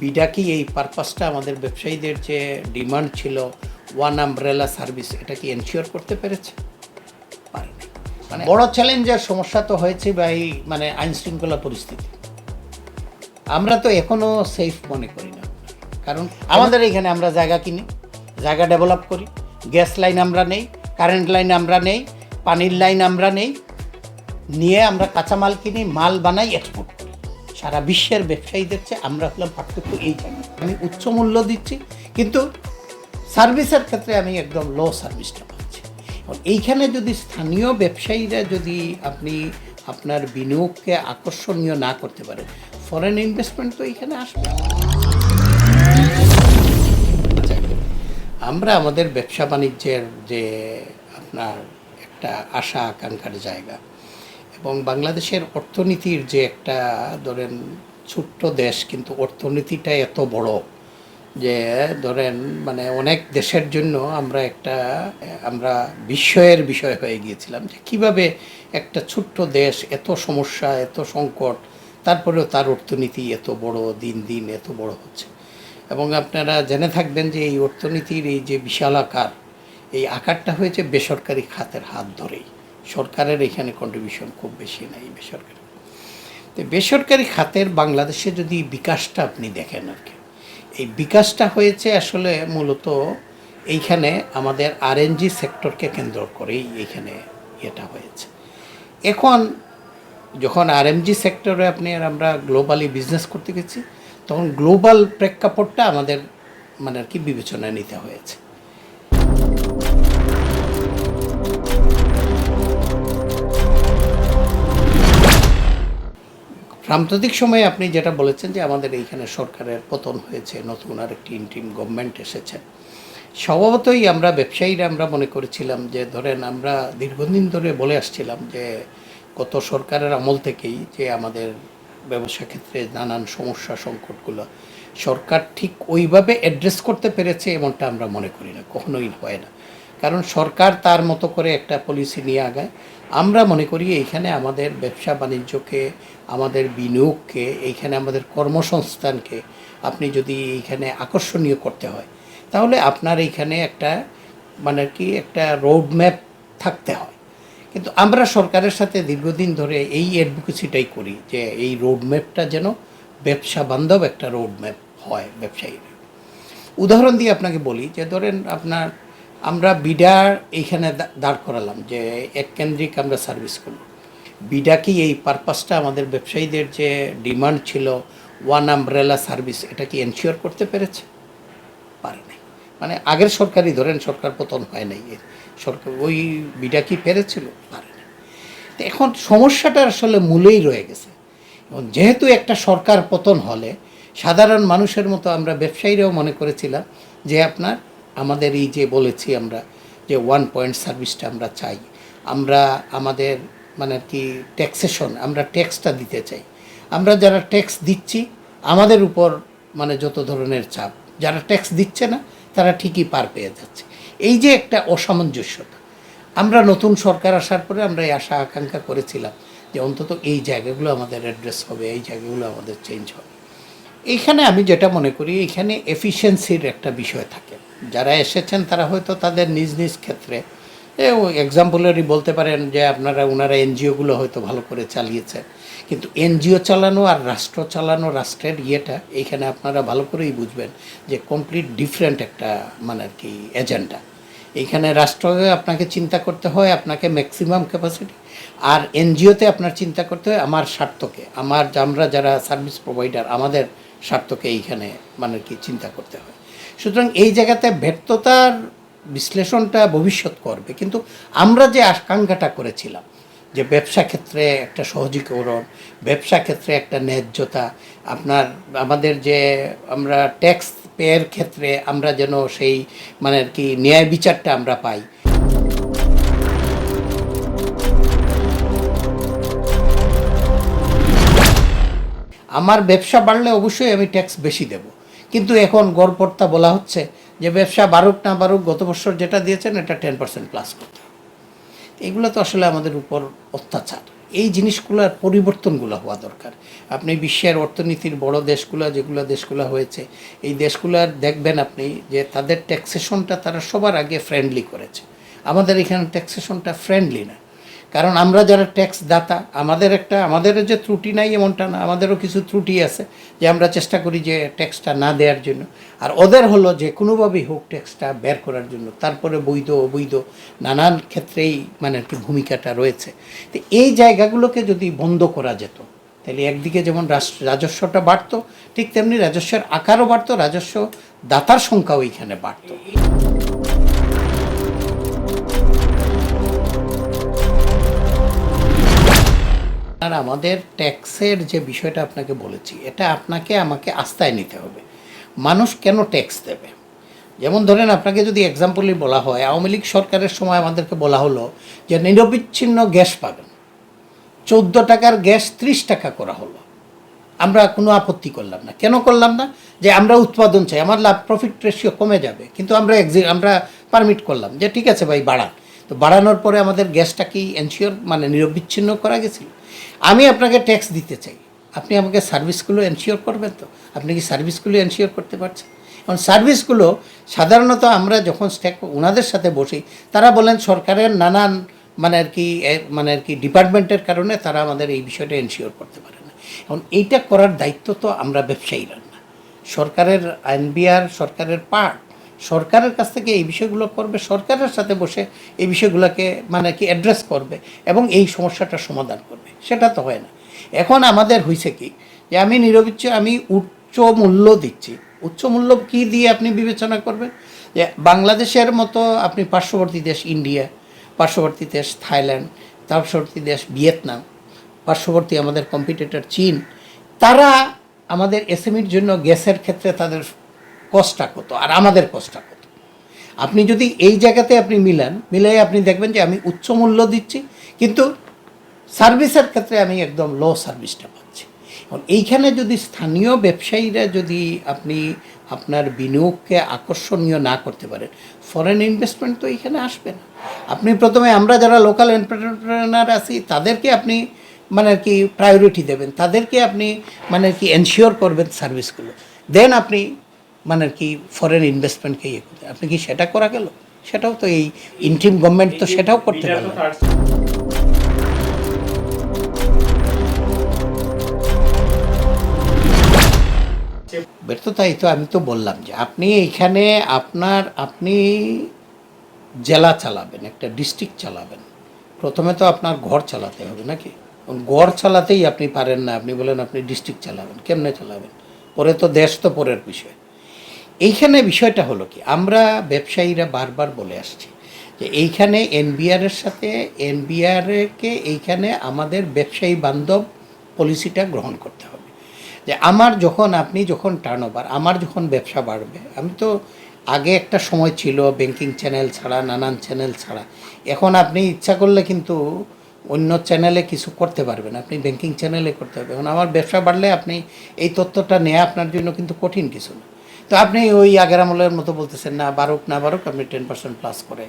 BIDA কি এই পারপাসটা আমাদের ব্যবসায়ীদের যে ডিমান্ড ছিল ওয়ান আমব্রেলা সার্ভিস এটা কি এনশিওর করতে পেরেছে? মানে বড় চ্যালেঞ্জের সমস্যা তো হয়েছে বা এই মানে আইন শৃঙ্খলা পরিস্থিতি। আমরা তো এখনও সেফ মনে করি না। কারণ আমাদের এখানে আমরা জায়গা কিনি, জায়গা ডেভেলপ করি গ্যাস লাইন আমরা নেই কারেন্ট লাইন আমরা নেই, পানির লাইন আমরা নেই, নিয়ে আমরা কাঁচামাল কিনি, মাল বানাই এক্সপোর্ট সারা বিশ্বের ব্যবসায়ীদের চেয়ে আমরা হলাম পার্থক্য এই জায়গায় আমি উচ্চ মূল্য দিচ্ছি কিন্তু সার্ভিসের ক্ষেত্রে আমি একদম লো সার্ভিসটা পাচ্ছি এইখানে যদি স্থানীয় ব্যবসায়ীরা যদি আপনি আপনার বিনিয়োগকে আকর্ষণীয় না করতে পারেন ফরেন ইনভেস্টমেন্ট তো এইখানে আসবে। আচ্ছা, আমরা আমাদের ব্যবসা বাণিজ্যের যে আপনার একটা আশা আকাঙ্ক্ষার জায়গা এবং বাংলাদেশের অর্থনীতির যে একটা, ধরেন, ছোট্ট দেশ, কিন্তু অর্থনীতিটা এত বড় যে, ধরেন মানে অনেক দেশের জন্য আমরা একটা, আমরা বিস্ময়ের বিষয় হয়ে গিয়েছিলাম যে কীভাবে একটা ছোট্ট দেশ এত সমস্যা, এত সংকট, তারপরেও তার অর্থনীতি এত বড়, দিন দিন এত বড় হচ্ছে। এবং আপনারা জেনে থাকবেন যে এই অর্থনীতির এই যে বিশাল আকার এই আকারটা হয়েছে বেসরকারি খাতের হাত ধরেই। সরকারের এখানে কন্ট্রিবিউশন খুব বেশি নাই বেসরকারি। তো বেসরকারি খাতের বাংলাদেশে যদি বিকাশটা আপনি দেখেন আর কি, এই বিকাশটা হয়েছে আসলে মূলত এইখানে আমাদের আরএনজি সেক্টরকে কেন্দ্র করেই এইখানে এটা হয়েছে। এখন যখন আরএমজি সেক্টরে আপনি আর আমরা গ্লোবালি বিজনেস করতে গেছি, তখন গ্লোবাল প্রেক্ষাপটটা আমাদের মানে আর কি বিবেচনায় নিতে হয়েছে। সাম্প্রতিক সময়ে আপনি যেটা বলেছেন যে আমাদের এইখানে সরকারের পতন হয়েছে, নতুন আর একটি ইন্টিম গভর্নমেন্ট এসেছে। স্বভাবতই আমরা ব্যবসায়ীরা আমরা মনে করেছিলাম যে, ধরেন আমরা দীর্ঘদিন ধরে বলে আসছিলাম যে, গত সরকারের আমল থেকেই যে আমাদের ব্যবসা ক্ষেত্রে নানান সমস্যা, সংকটগুলো, সরকার ঠিক ওইভাবে অ্যাড্রেস করতে পেরেছে এমনটা আমরা মনে করি না, কখনোই হয় না। কারণ সরকার তার মতো করে একটা পলিসি নিয়ে আগায়। আমরা মনে করি এইখানে আমাদের ব্যবসা বাণিজ্যকে, আমাদের বিনিয়োগকে, এইখানে আমাদের কর্মসংস্থানকে আপনি যদি এইখানে আকর্ষণীয় করতে হয়, তাহলে আপনার এইখানে একটা মানে কি একটা রোড ম্যাপ থাকতে হয়। কিন্তু আমরা সরকারের সাথে দীর্ঘদিন ধরে এই অ্যাডভোকেসিটাই করি যে এই রোড ম্যাপটা যেন ব্যবসা বান্ধব একটা রোড ম্যাপ হয় ব্যবসায়ীরা। উদাহরণ দিয়ে আপনাকে বলি যে ধরেন আপনার আমরা বিডার এইখানে দাঁড় করালাম যে এক কেন্দ্রিক আমরা সার্ভিস করব। বিডা কি এই পারপাসটা আমাদের ব্যবসায়ীদের যে ডিমান্ড ছিল, ওয়ান আমব্রেলা সার্ভিস, এটা কি এনশিওর করতে পেরেছে? পারে নাই। মানে আগের সরকারই, ধরেন সরকার পতন হয় নাই, এর সরকার, ওই বিডা কি পেরেছিল? পারে না তো এখন সমস্যাটা আসলে মূলেই রয়ে গেছে। এবং যেহেতু একটা সরকার পতন হলে, সাধারণ মানুষের মতো আমরা ব্যবসায়ীরাও মনে করেছিলাম যে আপনার আমাদের এই যে বলেছি আমরা যে ওয়ান পয়েন্ট সার্ভিসটা আমরা চাই, আমরা আমাদের মানে আর কি ট্যাক্সেশন আমরা ট্যাক্সটা দিতে চাই। আমরা যারা ট্যাক্স দিচ্ছি, আমাদের উপর মানে যত ধরনের চাপ, যারা ট্যাক্স দিচ্ছে না, তারা ঠিকই পার পেয়ে যাচ্ছে। এই যে একটা অসামঞ্জস্যতা, আমরা নতুন সরকার আসার পরে আমরা এই আশা আকাঙ্ক্ষা করেছিলাম যে অন্তত এই জায়গাগুলো আমাদের অ্যাড্রেস হবে, এই জায়গাগুলো আমাদের চেঞ্জ হবে। এইখানে আমি যেটা মনে করি এখানে এফিসিয়েন্সির একটা বিষয় থাকে। যারা এসেছেন তারা হয়তো তাদের নিজ নিজ ক্ষেত্রে এক্সাম্পলেরই বলতে পারেন যে আপনারা ওনারা এনজিওগুলো হয়তো ভালো করে চালিয়েছে। কিন্তু এনজিও চালানো আর রাষ্ট্র চালানো, রাষ্ট্রের ইয়েটা এইখানে আপনারা ভালো করেই বুঝবেন যে কমপ্লিট ডিফারেন্ট একটা মানে আর কি এজেন্ডা এইখানে রাষ্ট্রকে আপনাকে চিন্তা করতে হয়, আপনাকে ম্যাক্সিমাম ক্যাপাসিটি আর এনজিওতে আপনার চিন্তা করতে হয়, আমার স্বার্থকে। আমার, আমরা যারা সার্ভিস প্রোভাইডার আমাদের স্বার্থকে এইখানে মানে কি, চিন্তা করতে হয়। সুতরাং এই জায়গাতে ব্যর্থতার বিশ্লেষণটা ভবিষ্যৎ করবে। কিন্তু আমরা যে আকাঙ্ক্ষাটা করেছিলাম, যে ব্যবসা ক্ষেত্রে একটা সহজীকরণ, ব্যবসা ক্ষেত্রে একটা ন্যায্যতা, আপনার, আমাদের যে আমরা ট্যাক্স পেয়ের ক্ষেত্রে আমরা যেন সেই মানে আর কি ন্যায় বিচারটা আমরা পাই। আমার ব্যবসা বাড়লে অবশ্যই আমি ট্যাক্স বেশি দেব। কিন্তু এখন গড়পড়তা বলা হচ্ছে যে ব্যবসা বাড়ুক না বাড়ুক, গত বছর যেটা দিয়েছেন এটা টেন পার্সেন্ট প্লাস করতে এগুলো তো আসলে আমাদের উপর অত্যাচার। এই জিনিসগুলোর পরিবর্তনগুলো হওয়া দরকার। আপনি বিশ্বের অর্থনীতির বড় দেশগুলো, যেগুলো দেশগুলো হয়েছে, এই দেশগুলোর দেখবেন আপনি যে তাদের ট্যাক্সেশনটা তারা সবার আগে ফ্রেন্ডলি করেছে। আমাদের এখানে ট্যাক্সেশনটা ফ্রেন্ডলি না। কারণ আমরা যারা ট্যাক্স দাতা, আমাদের একটা, আমাদের যে ত্রুটি নাই এমনটা না, আমাদেরও কিছু ত্রুটি আছে যে আমরা চেষ্টা করি যে ট্যাক্সটা না দেওয়ার জন্য। আর ওদের হলো যে কোনোভাবেই হোক ট্যাক্সটা বের করার জন্য। তারপরে বৈধ, অবৈধ, নানান ক্ষেত্রেই মানে আর কি ভূমিকাটা রয়েছে। তো এই জায়গাগুলোকে যদি বন্ধ করা যেত, তাহলে একদিকে যেমন রাজস্বটা বাড়তো, ঠিক তেমনি রাজস্বের আকারও বাড়তো, রাজস্ব দাতার সংখ্যাও এইখানে বাড়তো। আর আমাদের ট্যাক্সের যে বিষয়টা আপনাকে বলেছি, এটা আপনাকে আমাকে আস্থায় নিতে হবে। মানুষ কেন ট্যাক্স দেবে? যেমন ধরেন আপনাকে যদি এক্সাম্পলই বলা হয়, আওয়ামী লীগ সরকারের সময় আমাদেরকে বলা হলো যে নিরবিচ্ছিন্ন গ্যাস পাবেন। চোদ্দ টাকার গ্যাস ত্রিশ টাকা করা হলো। আমরা কোনো আপত্তি করলাম না। কেন করলাম না? যে আমরা উৎপাদন চাই, আমার লাভ প্রফিট রেশিও কমে যাবে। কিন্তু আমরা এক্সি আমরা পারমিট করলাম যে ঠিক আছে ভাই, বাড়ান। তো বাড়ানোর পরে আমাদের গ্যাসটা কি এনশিওর মানে নিরবিচ্ছিন্ন করা গেছিল? আমি আপনাকে ট্যাক্স দিতে চাই। আপনি আমাকে সার্ভিসগুলো এনশিওর করবেন তো? আপনি কি সার্ভিসগুলো এনশিওর করতে পারছেন? এখন সার্ভিসগুলো সাধারণত আমরা যখন স্টেক ওনাদের সাথে বসি, তারা বলেন সরকারের নানান মানে আর কি মানে আর কি ডিপার্টমেন্টের কারণে তারা আমাদের এই বিষয়টা এনশিওর করতে পারে না। এখন এইটা করার দায়িত্ব তো আমরা ব্যবসায়ীরা না। সরকারের এনবিআর সরকারের পার্ট সরকারের কাছ থেকে এই বিষয়গুলো করবে, সরকারের সাথে বসে এই বিষয়গুলোকে মানে কি অ্যাড্রেস করবে এবং এই সমস্যাটার সমাধান করবে। সেটা তো হয় না। এখন আমাদের হয়েছে কি যে আমি নিরবিচ্ছ আমি উচ্চ মূল্য দিচ্ছি। উচ্চ মূল্য কী দিয়ে আপনি বিবেচনা করবেন? যে বাংলাদেশের মতো আপনি পার্শ্ববর্তী দেশ ইন্ডিয়া, পার্শ্ববর্তী দেশ থাইল্যান্ড, পার্শ্ববর্তী দেশ ভিয়েতনাম, পার্শ্ববর্তী আমাদের কম্পিটিটর চীন, তারা আমাদের এসএমইর জন্য গ্যাসের ক্ষেত্রে তাদের কষ্টটা কত, আর আমাদের কষ্টটা কত? আপনি যদি এই জায়গাতে আপনি মিলান, মিলাই আপনি দেখবেন যে আমি উচ্চ মূল্য দিচ্ছি, কিন্তু সার্ভিসের ক্ষেত্রে আমি একদম লো সার্ভিসটা পাচ্ছি। এখন এইখানে যদি স্থানীয় ব্যবসায়ীরা যদি আপনি আপনার বিনিয়োগকে আকর্ষণীয় না করতে পারেন ফরেন ইনভেস্টমেন্ট তো এইখানে আসবে না। আপনি প্রথমে আমরা যারা লোকাল এন্টারপ্রেনার আছি, তাদেরকে আপনি মানে আর কি প্রায়োরিটি দেবেন, তাদেরকে আপনি মানে আর কি এনশিওর করবেন সার্ভিসগুলো দেন আপনি মানে আর কি ফরেন ইনভেস্টমেন্টকে ইয়ে করতে। আপনি কি সেটা করা গেল? সেটাও তো এই ইন্ট্রিম গভর্নমেন্ট তো সেটাও করতে পারল। ব্যর্থতাই তো আমি তো বললাম যে আপনি এইখানে আপনার আপনি জেলা চালাবেন একটা ডিস্ট্রিক্ট চালাবেন। প্রথমে তো আপনার ঘর চালাতে হবে নাকি? এখন ঘর চালাতেই আপনি পারেন না। আপনি বলেন আপনি ডিস্ট্রিক্ট চালাবেন কেমনে চালাবেন? পরে তো দেশ তো পরের বিষয়। এইখানে বিষয়টা হলো কি, আমরা ব্যবসায়ীরা বারবার বলে আসছি যে এইখানে এনবিআরের সাথে এনবিআরকে এইখানে আমাদের ব্যবসায়ী বান্ধব পলিসিটা গ্রহণ করতে হবে। যে আমার যখন, আপনি যখন টার্ন আমার যখন ব্যবসা বাড়বে, আমি তো আগে একটা সময় ছিল ব্যাংকিং চ্যানেল ছাড়া, নানান চ্যানেল ছাড়া। এখন আপনি ইচ্ছা করলে কিন্তু অন্য চ্যানেলে কিছু করতে পারবেন, আপনি ব্যাংকিং চ্যানেলে করতে হবে এখন আমার ব্যবসা বাড়লে আপনি এই তথ্যটা নেওয়া আপনার জন্য কিন্তু কঠিন কিছু না। তো আপনি ওই আগের আমলের মতো বলতেছেন, না, বারুক না বারুক, আপনি টেন পার্সেন্ট প্লাস করে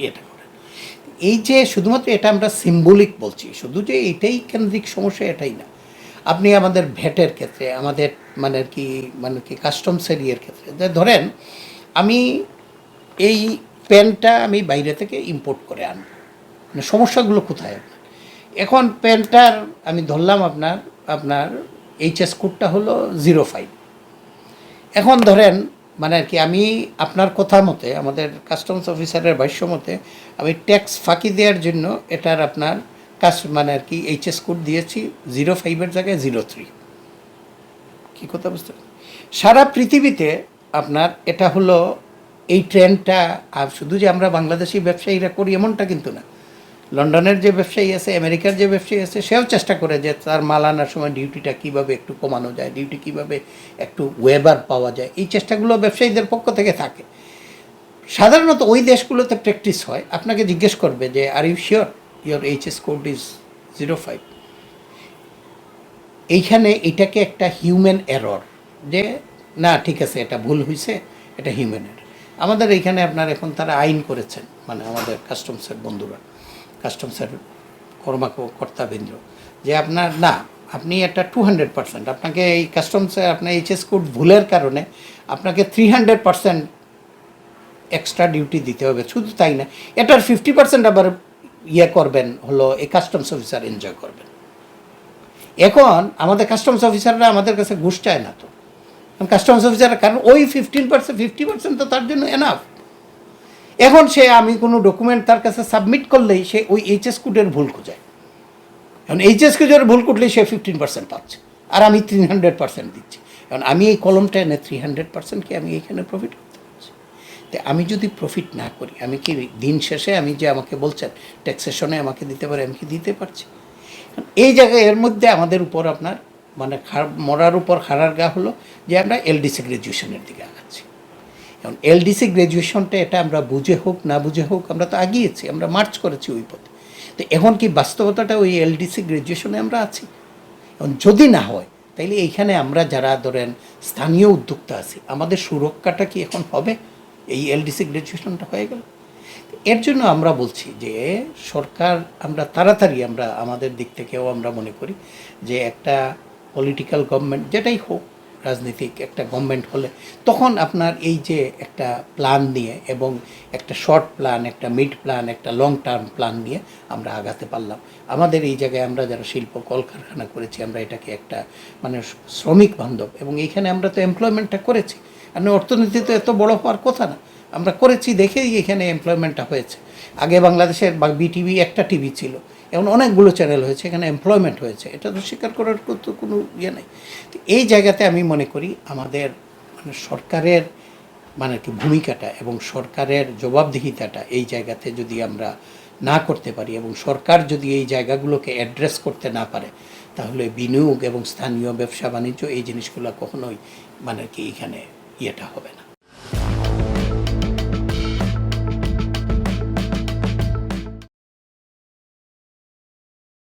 ইয়েটা করেন। এই যে শুধুমাত্র এটা আমরা সিম্বলিক বলছি, শুধু যে এটাই কেন্দ্রিক সমস্যা, এটাই না। আপনি আমাদের ভ্যাটের ক্ষেত্রে, আমাদের মানে আর কি মানে কি কাস্টমসের ইয়ের ক্ষেত্রে, যে ধরেন আমি এই প্যান্টটা আমি বাইরে থেকে ইম্পোর্ট করে আনব। মানে সমস্যাগুলো কোথায় আপনার? এখন প্যান্টটার, আমি ধরলাম আপনার আপনার এইচএস কোডটা হলো জিরো ফাইভ এখন ধরেন মানে আর কি, আমি আপনার কথা মতে, আমাদের কাস্টমস অফিসারের ভাষ্য মতে, আমি ট্যাক্স ফাঁকি দেওয়ার জন্য এটার আপনার কাজ মানে আর কি এইচএস কোড দিয়েছি জিরো ফাইভের জায়গায় জিরো থ্রি কী কথা বুঝতে সারা পৃথিবীতে আপনার এটা হলো এই ট্রেন্ডটা আর শুধু যে আমরা বাংলাদেশি ব্যবসায়ীরা করি, এমনটা কিন্তু না। লন্ডনের যে ব্যবসায়ী আছে, আমেরিকার যে ব্যবসায়ী আছে, সেও চেষ্টা করে যে তার মাল আনার সময় ডিউটিটা কীভাবে একটু কমানো যায়, ডিউটি কীভাবে একটু ওয়েবার পাওয়া যায়। এই চেষ্টাগুলো ব্যবসায়ীদের পক্ষ থেকে থাকে। সাধারণত ওই দেশগুলোতে প্র্যাকটিস হয়। আপনাকে জিজ্ঞেস করবে যে are you sure your HS code is zero five এইখানে এটাকে একটা হিউম্যান এরর যে, না, ঠিক আছে, এটা ভুল হয়েছে এটা হিউম্যান এরর আমাদের এইখানে আপনার এখন তারা আইন করেছেন মানে আমাদের কাস্টমসের বন্ধুরা। কাস্টমসের কর্মকর্তাবৃন্দ যে আপনার, না, আপনি একটা টু হান্ড্রেড পার্সেন্ট আপনাকে এই কাস্টমসে আপনার এইচএস কোড ভুলের কারণে আপনাকে three hundred percent extra duty দিতে হবে। শুধু তাই না, এটার ফিফটি পার্সেন্ট আবার ইয়ে করবেন, হলো এই কাস্টমস অফিসার এনজয় করবেন। এখন আমাদের কাস্টমস অফিসাররা আমাদের কাছে ঘুষ চায় না তো। কাস্টমস অফিসার কারণ ওই ফিফটিন পার্সেন্ট ফিফটি পার্সেন্ট তো তার জন্য এনাফ এখন সে আমি কোনো ডকুমেন্ট তার কাছে সাবমিট করলেই সে ওই এইচএস কোডের ভুল খোঁজায়। এখন এইচএস কোডের ভুল করলেই সে ফিফটিন পার্সেন্ট পাচ্ছে। আর আমি থ্রি হান্ড্রেড পার্সেন্ট দিচ্ছি। কারণ আমি এই কলমটা এনে থ্রি হান্ড্রেড পার্সেন্টকে আমি এখানে প্রফিট করতে পারছি? তো আমি যদি প্রফিট না করি, আমি কি দিন শেষে আমি যে আমাকে বলছেন ট্যাক্সেশনে আমাকে দিতে পারে, আমি কি দিতে পারছি? এই জায়গায় এর মধ্যে আমাদের উপর আপনার মানে মরার উপর খাড়ার গা হলো যে আমরা এলডিসি গ্র্যাজুয়েশনের দিকে আগাচ্ছি। এখন এলডিসি গ্র্যাজুয়েশনটা এটা আমরা বুঝে হোক, না বুঝে হোক, আমরা তো আগিয়েছি, আমরা মার্চ করেছি ওই পথে। তো এখন কি বাস্তবতাটা ওই এলডিসি গ্র্যাজুয়েশনে আমরা আছি? এখন যদি না হয়, তাইলে এইখানে আমরা যারা ধরেন স্থানীয় উদ্যোক্তা আছি, আমাদের সুরক্ষাটা কি এখন হবে? এই এলডিসি গ্র্যাজুয়েশনটা হয়ে গেল। এর জন্য আমরা বলছি যে সরকার, আমরা তাড়াতাড়ি আমরা আমাদের দিক থেকেও আমরা মনে করি যে একটা পলিটিক্যাল গভর্নমেন্ট যেটাই হোক রাজনৈতিক একটা গভর্নমেন্ট হলে, তখন আপনার এই যে একটা প্ল্যান নিয়ে এবং একটা শর্ট প্ল্যান একটা মিড প্ল্যান একটা লং টার্ম প্ল্যান নিয়ে আমরা আগাতে পারলাম। আমাদের এই জায়গায় আমরা যারা শিল্প, কলকারখানা করেছি, আমরা এটাকে একটা মানে শ্রমিক বান্ধব এবং এইখানে আমরা তো এমপ্লয়মেন্টটা করেছি। আর অর্থনীতি তো এত বড় হওয়ার কথা না। আমরা করেছি দেখেই এখানে এমপ্লয়মেন্টটা হয়েছে। আগে বাংলাদেশের বা বিটিভি একটা টিভি ছিল। এখন অনেকগুলো চ্যানেল হয়েছে, এখানে এমপ্লয়মেন্ট হয়েছে। এটা তো স্বীকার করার তো কোনো ইয়ে নেই। তো এই জায়গাতে আমি মনে করি আমাদের মানে সরকারের মানে কি ভূমিকাটা এবং সরকারের জবাবদিহিতাটা এই জায়গাতে যদি আমরা না করতে পারি এবং সরকার যদি এই জায়গাগুলোকে অ্যাড্রেস করতে না পারে, তাহলে বিনিয়োগ এবং স্থানীয় ব্যবসা বাণিজ্য এই জিনিসগুলো কখনোই মানে কি এখানে ইয়েটা হবে না।